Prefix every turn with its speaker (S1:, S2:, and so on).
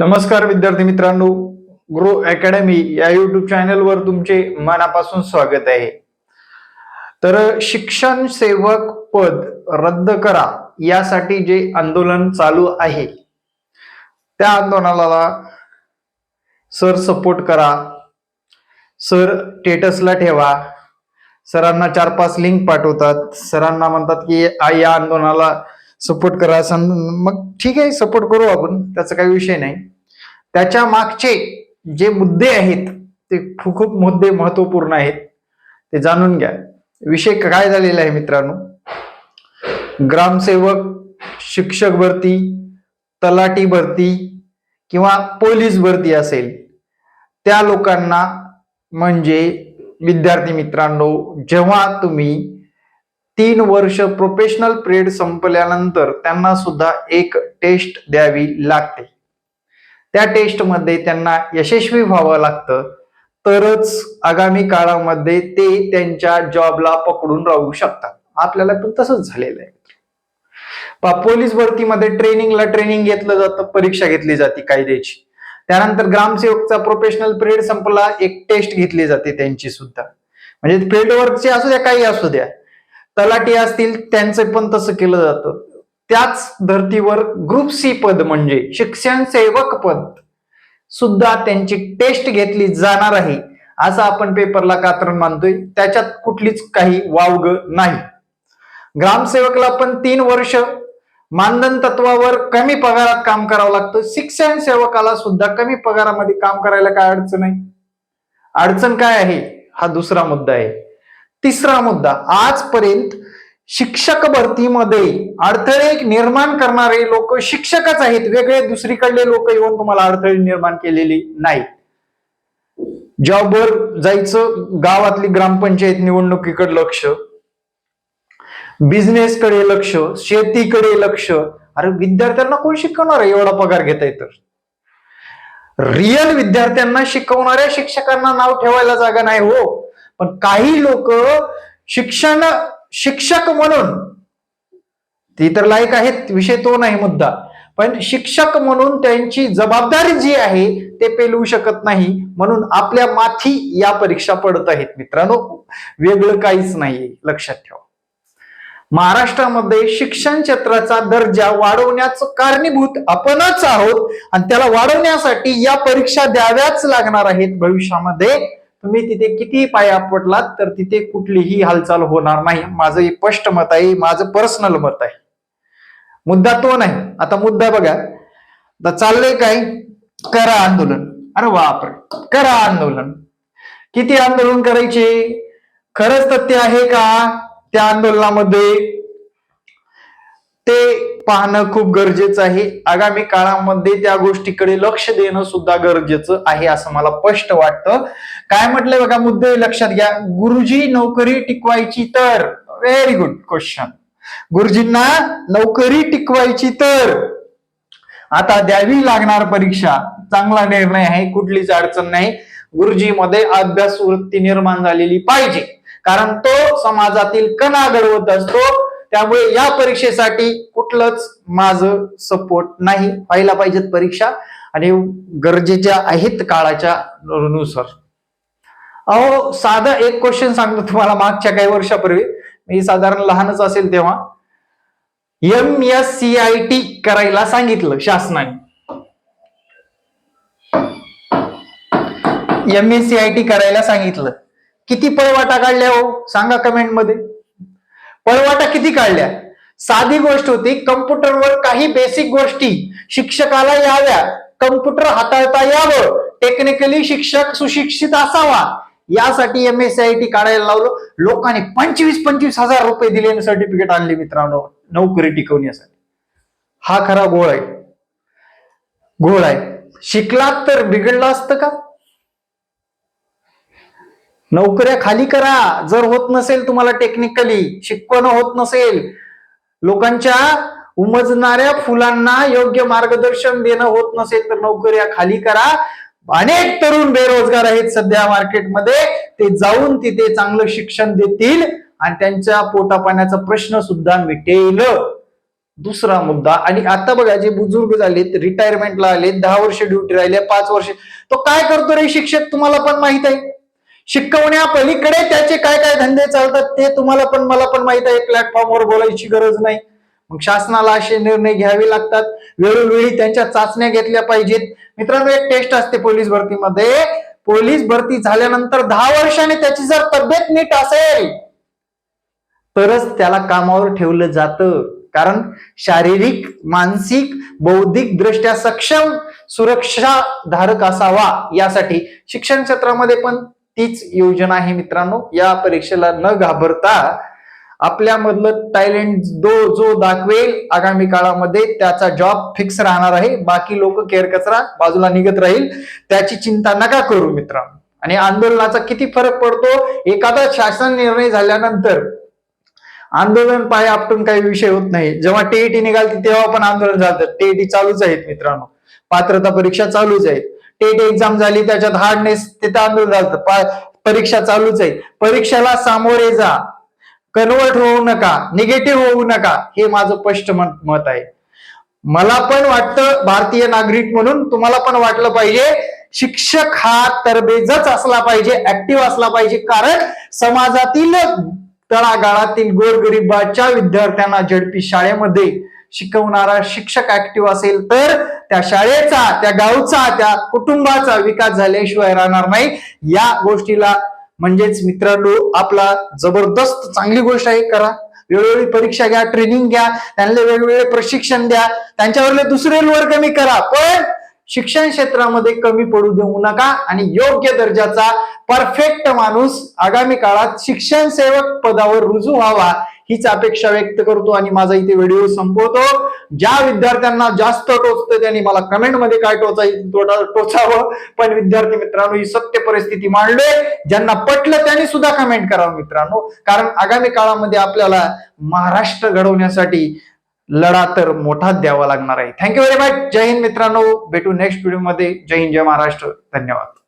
S1: नमस्कार विद्यार्थी मित्रांनो ग्रो अकॅडमी या युट्यूब चॅनलवर तुमचे मनापासून स्वागत आहे. तर शिक्षण सेवक पद रद्द करा यासाठी जे आंदोलन चालू आहे त्या आंदोलनाला सर सपोर्ट करा सर स्टेटसला ठेवा सरांना चार पाच लिंक पाठवतात सरांना म्हणतात की या आंदोलनाला सपोर्ट करा सम मग ठीक आहे सपोर्ट करू आपण. त्याचा काही विषय नाही. त्याच्या मागचे जे मुद्दे आहेत ते खूप खूप मुद्दे महत्त्वपूर्ण आहेत. ते जाणून घ्या. विषय काय झालेला आहे मित्रांनो? ग्रामसेवक शिक्षक भरती तलाटी भरती किंवा पोलीस भरती असेल त्या लोकांना म्हणजे विद्यार्थी मित्रांनो जेव्हा तुम्ही तीन वर्ष प्रोफेशनल पिरियड संपल्यानंतर त्यांना सुद्धा एक टेस्ट द्यावी लागते. त्या टेस्टमध्ये त्यांना यशस्वी व्हावं लागतं. तरच आगामी काळामध्ये ते त्यांच्या जॉबला पकडून राहू शकतात. आपल्याला पण तसंच झालेलं आहे. पोलीस भरतीमध्ये ट्रेनिंगला ट्रेनिंग घेतलं जातं परीक्षा घेतली जाते कायद्याची. त्यानंतर ग्रामसेवकचा प्रोफेशनल पिरियड संपला एक टेस्ट घेतली जाते त्यांची सुद्धा. म्हणजे फील्ड वर्कचे असू द्या काही असू द्या. तलाठी असतील त्यांचं पण तसं केलं जातं. त्याच धर्तीवर ग्रुप सी पद म्हणजे शिक्षण सेवक पद सुद्धा त्यांची टेस्ट घेतली जाणार आहे. असं आपण पेपरला कात्रण मानतोय. त्याच्यात कुठलीच काही वावग नाही. ग्रामसेवकला पण तीन वर्ष. मानधन तत्वावर कमी पगारात काम करावं लागतं. शिक्षण सेवकाला सुद्धा कमी पगारामध्ये काम करायला काय अडचण आहे? अडचण काय आहे? हा दुसरा मुद्दा आहे. तिसरा मुद्दा आजपर्यंत शिक्षक भरतीमध्ये अडथळे निर्माण करणारे लोक शिक्षकच आहेत. वेगळे दुसरीकडले लोक येऊन तुम्हाला अडथळे निर्माण केलेली नाही जॉबवर जायचं गावातली ग्रामपंचायत निवडणुकीकडे लक्ष बिझनेसकडे लक्ष शेतीकडे लक्ष. अरे विद्यार्थ्यांना कोण शिकवणार आहे एवढा पगार घेता तर? रिअल विद्यार्थ्यांना शिकवणाऱ्या शिक्षकांना नाव ठेवायला जागा नाही हो. पण काही लोक शिक्षण शिक्षक म्हणून ती तर लायक आहेत विषय तो नाही मुद्दा पण शिक्षक म्हणून त्यांची जबाबदारी जी आहे ते पेलवू शकत नाही म्हणून आपल्या माथी या परीक्षा पडत आहेत. मित्रांनो वेगळं काहीच नाही लक्षात ठेवा. महाराष्ट्रामध्ये शिक्षण क्षेत्राचा दर्जा वाढवण्याचं कारणीभूत आपणच आहोत आणि त्याला वाढवण्यासाठी या परीक्षा द्याव्याच लागणार आहेत. भविष्यामध्ये तुम्ही तिथे कितीही पाया पडलात तर तिथे कुठलीही हालचाल होणार नाही. माझं हे स्पष्ट मत आहे माझं पर्सनल मत आहे. मुद्दा तो नाही. आता मुद्दा बघा. आता चाललंय काय? करा आंदोलन. अरे बापरे. करा आंदोलन. किती आंदोलन करायचे? खरंच तथ्य आहे का? त्या आंदोलनामध्ये ते पाहणं खूप गरजेचं आहे. आगामी काळामध्ये त्या गोष्टीकडे लक्ष देणं सुद्धा गरजेचं आहे असं मला स्पष्ट वाटतं. काय म्हटलंय बघा मुद्दे लक्षात घ्या. गुरुजी नोकरी टिकवायची तर व्हेरी गुड क्वेश्चन गुरुजींना नोकरी टिकवायची तर. आता द्यावी लागणार परीक्षा. चांगला निर्णय आहे कुठलीच अडचण नाही. गुरुजीमध्ये अभ्यास वृत्ती निर्माण झालेली पाहिजे. कारण तो समाजातील कणा घडवत असतो. त्यामुळे या परीक्षेसाठी कुठलंच माझं सपोर्ट नाही व्हायला पाहिजेत परीक्षा. आणि गरजेच्या आहेत काळाच्या नुसार. अहो साधा एक क्वेश्चन सांगतो तुम्हाला मागच्या काही वर्षापूर्वी. मी साधारण लहानच असेल तेव्हा. M S C I T करायला सांगितलं शासनाने. M S C I T करायला सांगितलं. किती पळवाटा काढल्या हो? सांगा कमेंटमध्ये पळवाटा किती काढल्या? साधी गोष्ट होती कम्प्युटरवर काही बेसिक गोष्टी शिक्षकाला याव्या. कम्प्युटर हाताळता यावं. टेक्निकली शिक्षक सुशिक्षित असावा. यासाठी एम एस आय टी काढायला लावलं. लोकांनी पंचवीस पंचवीस हजार रुपये दिले सर्टिफिकेट आणले मित्रांनो. नोकरी टिकवण्यासाठी हा खरा गोळ आहे. गोळ आहे. शिकलात तर बिघडला असतं का? नोकऱ्या खाली करा. जर होत नसेल तुम्हाला टेक्निकली शिकवणं होत नसेल लोकांच्या उमजणाऱ्या फुलांना योग्य मार्गदर्शन देणं होत नसेल तर नोकऱ्या खाली करा. अनेक तरुण बेरोजगार आहेत सध्या मार्केटमध्ये. ते जाऊन तिथे चांगलं शिक्षण देतील आणि त्यांच्या पोटापाण्याचा प्रश्न सुद्धा मिटेल. दुसरा मुद्दा आणि आता बघा जे बुजुर्ग झालेत रिटायरमेंटला आले दहा वर्ष ड्युटी राहिले पाच वर्ष. तो काय करतो रे शिक्षक? तुम्हाला पण माहीत आहे. शिकवण्या पलीकडे त्याचे काय काय धंदे चालतात ते तुम्हाला पण मला पण माहीत आहे. प्लॅटफॉर्मवर बोलायची गरज नाही. मग शासनाला असे निर्णय घ्यावे लागतात. वेळोवेळी त्यांच्या चाचण्या घेतल्या पाहिजेत. मित्रांनो एक टेस्ट असते पोलीस भरतीमध्ये. पोलीस भरती झाल्यानंतर दहा वर्षाने त्याची जर तब्येत नीट असेल तरच त्याला कामावर ठेवलं जातं. कारण शारीरिक मानसिक बौद्धिक दृष्ट्या सक्षम सुरक्षा धारक असावा यासाठी शिक्षण क्षेत्रामध्ये पण तीच योजना आहे मित्रांनो. या परीक्षेला न घाबरता आपल्यामधलं टॅलेंट जो जो दाखवेल आगामी काळामध्ये त्याचा जॉब फिक्स राहणार आहे. बाकी लोक केअर कचरा बाजूला निघत राहील. त्याची चिंता नका करू मित्रांनो. आणि आंदोलनाचा किती फरक पडतो? एखादा शासन निर्णय झाल्यानंतर आंदोलन पाय आपटून काही विषय होत नाही. जेव्हा टीईटी निघालती तेव्हा पण आंदोलन झालं. टीईटी चालूच आहेत मित्रांनो. पात्रता परीक्षा चालूच आहेत. टेट एक्झाम झाली त्याच्यात हार्डनेस ते तांदूळ झालं. परीक्षा चालूच आहे. परीक्षेला सामोरे जा. कन्वर्ट होऊ नका. निगेटिव्ह होऊ नका. हे माझं स्पष्ट मत मत आहे. मला पण वाटतं भारतीय नागरिक म्हणून तुम्हाला पण वाटलं पाहिजे शिक्षक हा तरबेजच असला पाहिजे ऍक्टिव्ह असला पाहिजे. कारण समाजातील तळागाळातील गोरगरिबाच्या विद्यार्थ्यांना झडपी शाळेमध्ये शिकवणारा शिक्षक ऍक्टिव्ह असेल तर त्या शाळेचा त्या गावचा त्या कुटुंबाचा विकास झाल्याशिवाय राहणार नाही. या गोष्टीला म्हणजेच मित्रांनो आपला जबरदस्त चांगली गोष्ट आहे करा. वेळोवेळी परीक्षा घ्या ट्रेनिंग घ्या त्यांना वेगवेगळे प्रशिक्षण द्या. त्यांच्यावरले दुसरे लोअर कमी करा पण शिक्षण क्षेत्रामध्ये कमी पडू देऊ नका आणि योग्य दर्जाचा परफेक्ट माणूस आगामी काळात शिक्षण सेवक पदावर रुजू व्हावा हीच अपेक्षा व्यक्त करतो आणि माझा इथे व्हिडिओ संपवतो. ज्या विद्यार्थ्यांना जास्त टोचतं त्यांनी मला कमेंटमध्ये काय टोचायचं टोचा- टोचावं. पण विद्यार्थी मित्रांनो ही सत्य परिस्थिती मांडलोय ज्यांना पटलं त्यांनी सुद्धा कमेंट करावं मित्रांनो. कारण आगामी काळामध्ये आपल्याला महाराष्ट्र घडवण्यासाठी लढा तर मोठाच द्यावा लागणार आहे. थँक्यू व्हेरी मच जय हिंद मित्रांनो. भेटू नेक्स्ट व्हिडिओमध्ये. जय हिंद जय महाराष्ट्र. धन्यवाद.